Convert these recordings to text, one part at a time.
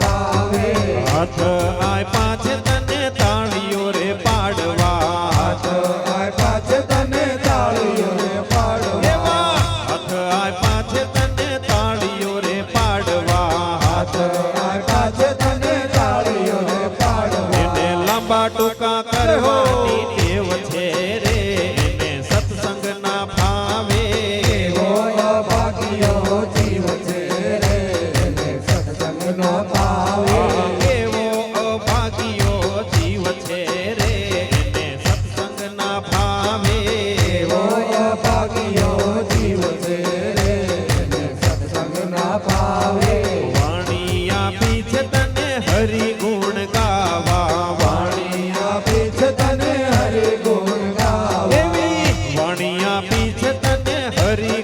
પાવે હાથ આય પાંચ ગુણ ગાવા વાણી આપી છે તને હરિ ગુણ ગાવા. વાણી આપી છે તને હરિ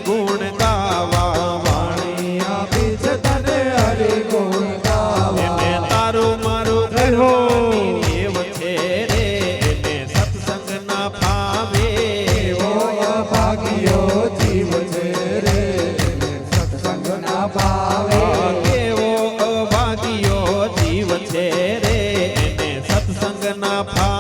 ಮಗನ ಭಾ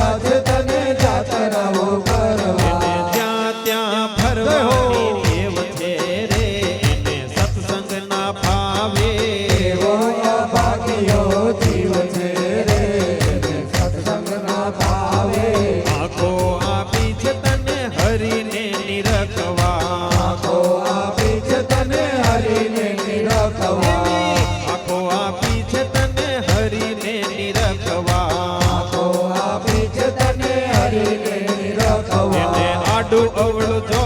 God. it. આડું અવળું જો